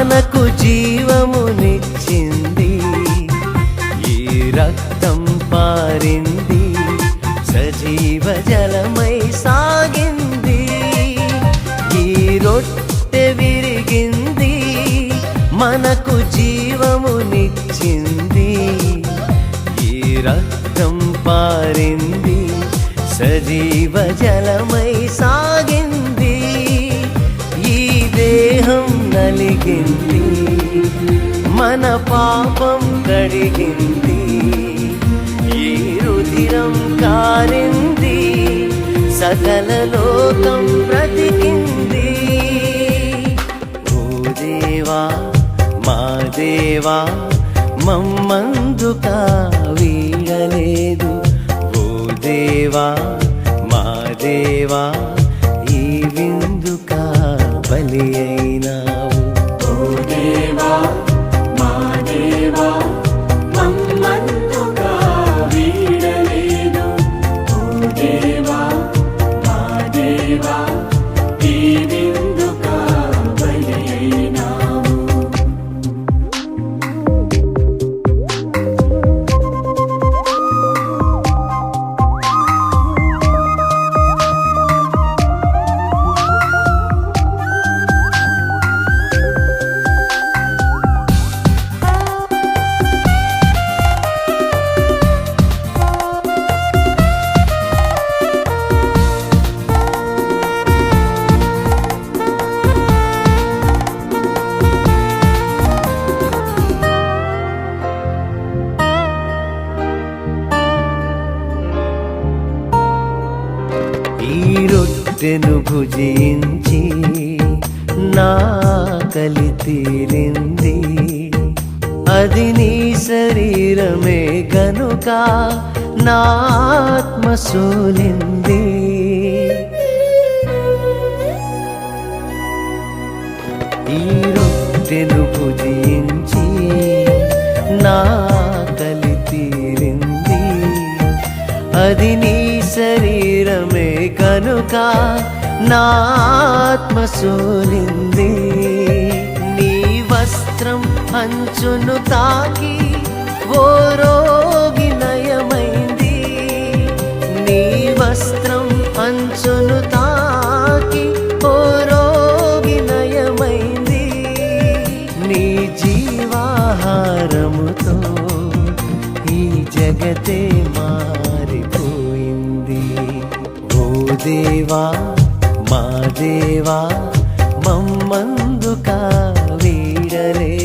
మనకు జీవమునిచ్చింది. ఈ రక్తం పారింది సజీవ జలమై సాగింది. ఈ రొట్టె విరిగింది మనకు జీవమునిచ్చింది. ఈ రక్తం పారింది సజీవ జలమై సాగింది. ఈ దేహం కలిగింది. మన పాపం కడిగింది. ఈ రుధిరం కారింది. సకల లోకం బ్రతికింది. ఓ దేవా మా దేవా మమ్మందుక వీడలేదు. ఓ దేవా మా దేవా. ఈ రొట్టెను భుజించి నా కలి తీరింది. అది నీ శరీరమే గనుక నా ఆత్మ సోలింది. ఈ రొట్టెను భుజించి నా కలి తీరింది. అది నీ శరీరమే కనుక నా ఆత్మ సోలింది నీ వస్త్రం అంచును తాకి ఓ రోగి నయమైంది. నీ వస్త్రం అంచును తాకి ఓ రోగి నయమైంది. నీ జీవాహారముతో ఈ జగతే మా దేవా మా దేవా మమ్మందుక వీడలేదు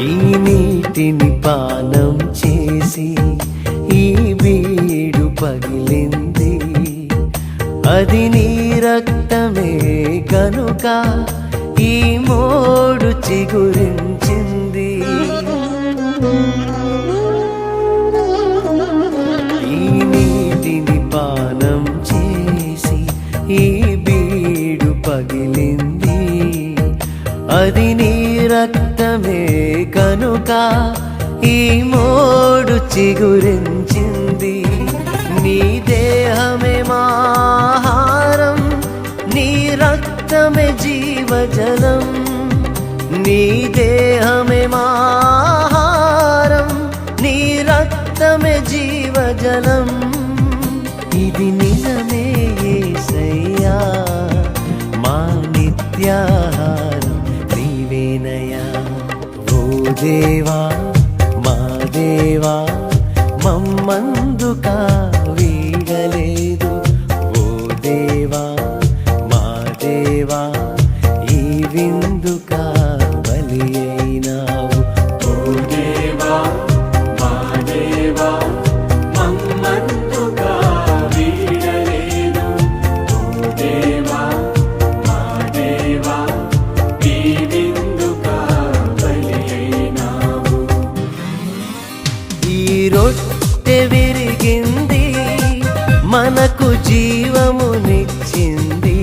ఈ నీటిని పానం చేసి ఈ వీడు పగిలింది. అది నీ రక్తమే కనుక ఈ మోడు చిగురించింది. ఈ నీటిని పానం చేసి ఈ బీడు పగిలింది. కనుక ఈ మోడు చిగురించింది. నీ దేహమే మాహారం నీ రక్తమే జీవజలం. నీ దేహమే మాహారం నీ రక్తమే జీవజలం. ఓ మనకు జీవమునిచ్చింది.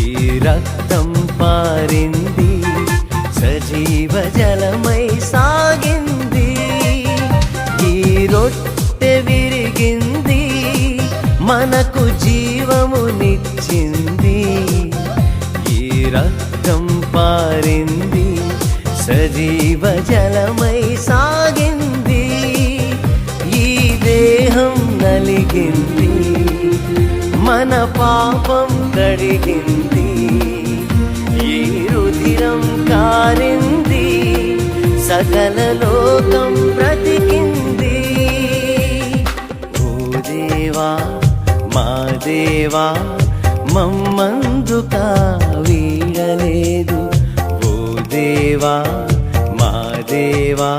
ఈ రక్తం పారింది సజీవ జలమై సాగింది. ఈ రొట్టె విరిగింది మనకు జీవమునిచ్చింది. ఈ రక్తం పారింది సజీవ జలమై సాగింది. కడిగింది. మన పాపం కడిగింది. ఈ రుధిరం కారింది సకల లోకం బ్రతికింది. ఓ దేవా మా దేవా మమ్మందుక వీడలేదు. ఓ దేవా మా దేవా